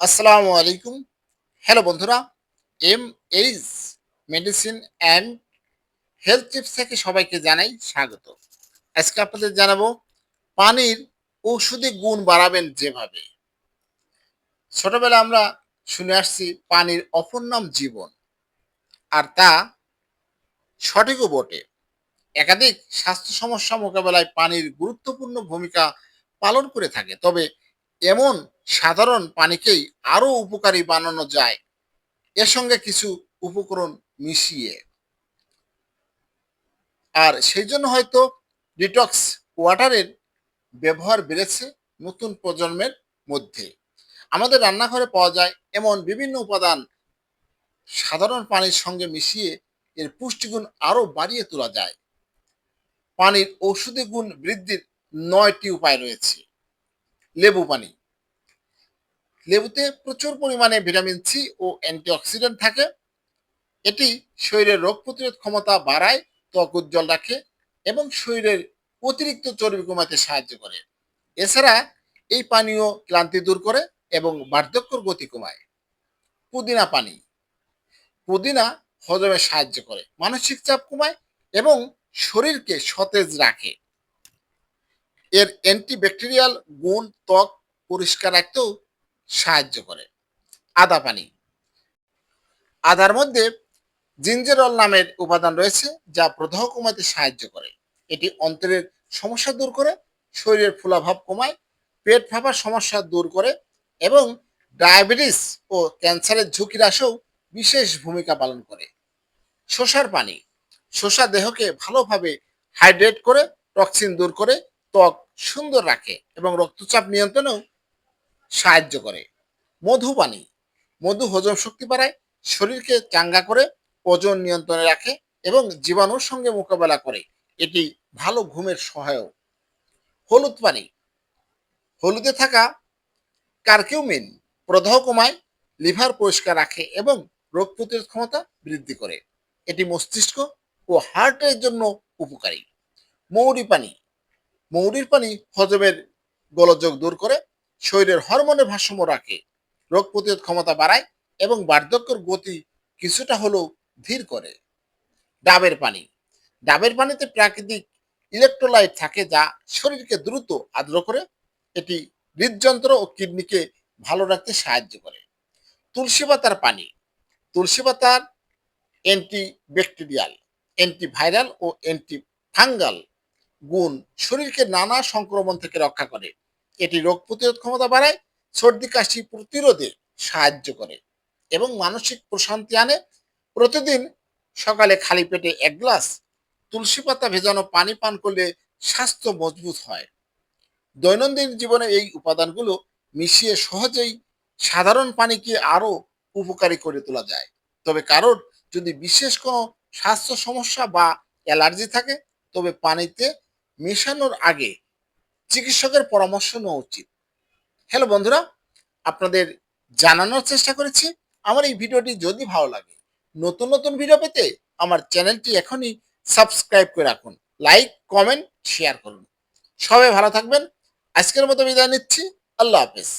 আসসালামু আলাইকুম। হ্যালো বন্ধুরা M H medicine and health tips থেকে সবাইকে জানাই স্বাগত। আজকে আপনাদের জানাব, পানির ঔষধি গুণ বাড়াবেন যেভাবে। ছোটবেলা আমরা শুনে আসছি পানির অপর নাম জীবন, আর তা সঠিকও বটে। একাধিক স্বাস্থ্য সমস্যা মোকাবেলায় পানির গুরুত্বপূর্ণ ভূমিকা পালন করে থাকে, তবে এমন সাধারণ পানিকেই আরও উপকারী বানানো যায়। এর সঙ্গে কিছু উপকরণ মিশিয়ে। আর সেই জন্য হয়তো ডিটক্স ওয়াটারের ব্যবহার বেড়েছে নতুন প্রজন্মের মধ্যে। আমাদের রান্নাঘরে পাওয়া যায় এমন বিভিন্ন উপাদান সাধারণ পানির সঙ্গে মিশিয়ে এর পুষ্টিগুণ আরও বাড়িয়ে তোলা যায়। পানির ঔষধি গুণ বৃদ্ধির নয়টি উপায় রয়েছে। লেবু পানি। লেবুতে প্রচুর পরিমাণে ভিটামিন সি ও অ্যান্টিঅক্সিডেন্ট থাকে। এটি শরীরের রোগ প্রতিরোধ ক্ষমতা বাড়ায়, ত্বক উজ্জ্বল রাখে এবং শরীরের অতিরিক্ত চর্বি কমাতে সাহায্য করে। এছাড়া এই পানীয় ক্লান্তি দূর করে এবং বার্ধক্যর গতি কমায়। পুদিনা পানি। পুদিনা হজমে সাহায্য করে, মানসিক চাপ কমায় এবং শরীরকে সতেজ রাখে। এর অ্যান্টিব্যাকটেরিয়াল গুণ ত্বক পরিষ্কার রাখতেও সাহায্য করে। আদা পানি। আদার মধ্যে জিঞ্জেরল নামের উপাদান রয়েছে, যা প্রদাহ কমাতে সাহায্য করে। এটি অন্তরের সমস্যা দূর করে, শরীরের ফুলাভাব কমায়, পেট ফাঁপার সমস্যা দূর করে এবং ডায়াবেটিস ও ক্যান্সারের ঝুঁকি হ্রাসেও বিশেষ ভূমিকা পালন করে। শসার পানি। শসা দেহকে ভালোভাবে হাইড্রেট করে, টক্সিন দূর করে ত্বক সুন্দর রাখে এবং রক্তচাপ নিয়ন্ত্রণেও সাহায্য করে। মধু পানি। মধু হজম শক্তি বাড়ায়, শরীরকে চাঙ্গা করে, ওজন নিয়ন্ত্রণে রাখে এবং জীবাণুর সঙ্গে মোকাবেলা করে। এটি ভালো ঘুমের সহায়ক। হলুদ পানি। হলুদে থাকা কার্কিউমিন প্রদাহ কমায়, লিভার পরিষ্কার রাখে এবং রোগ প্রতিরোধ ক্ষমতা বৃদ্ধি করে। এটি মস্তিষ্ক ও হার্টের জন্য উপকারী। মৌরি পানি। মৌরির পানি হজমের গোলযোগ দূর করে শরীরের হরমোনের ভারসাম্য রাখে। রোগ প্রতিরোধ ক্ষমতা বাড়ায় এবং বার্ধক্যের গতি কিছুটা হলেও ধীর করে। ডাবের পানি। ডাবের পানিতে প্রাকৃতিক ইলেকট্রোলাইট থাকে যা শরীরকে দ্রুত আর্দ্র করে, এটি হৃদযন্ত্র ও কিডনিকে ভালো রাখতে সাহায্য করে। তুলসী পাতার পানি। তুলসী পাতার অ্যান্টি ব্যাকটেরিয়াল অ্যান্টিভাইরাল ও অ্যান্টি ফাঙ্গাল গুণ শরীরকে নানা সংক্রমণ থেকে রক্ষা করে। এটি রোগ প্রতিরোধ ক্ষমতা বাড়ায়, সর্দি, কাশি প্রতিরোধে সাহায্য করে এবং মানসিক প্রশান্তি আনে। প্রতিদিন সকালে খালি পেটে এক গ্লাস তুলসী পাতা ভেজানো পানি পান করলে স্বাস্থ্য মজবুত হয়। দৈনন্দিন জীবনে এই উপাদানগুলো মিশিয়ে সহজেই সাধারণ পানিকে আরও উপকারী করে তোলা যায়। তবে কারোর যদি বিশেষ কোনো স্বাস্থ্য সমস্যা বা অ্যালার্জি থাকে, তবে পানিতে মেশানোর আগে চিকিৎসকের পরামর্শ নেওয়া উচিত। হ্যালো বন্ধুরা, আপনাদের জানানোর চেষ্টা করেছি। আমার এই ভিডিওটি যদি ভালো লাগে, নতুন নতুন ভিডিও পেতে আমার চ্যানেলটি এখনই সাবস্ক্রাইব করে রাখুন। লাইক, কমেন্ট, শেয়ার করুন। সবাই ভালো থাকবেন। আজকের মতো বিদায় নিচ্ছি। আল্লাহ হাফেজ।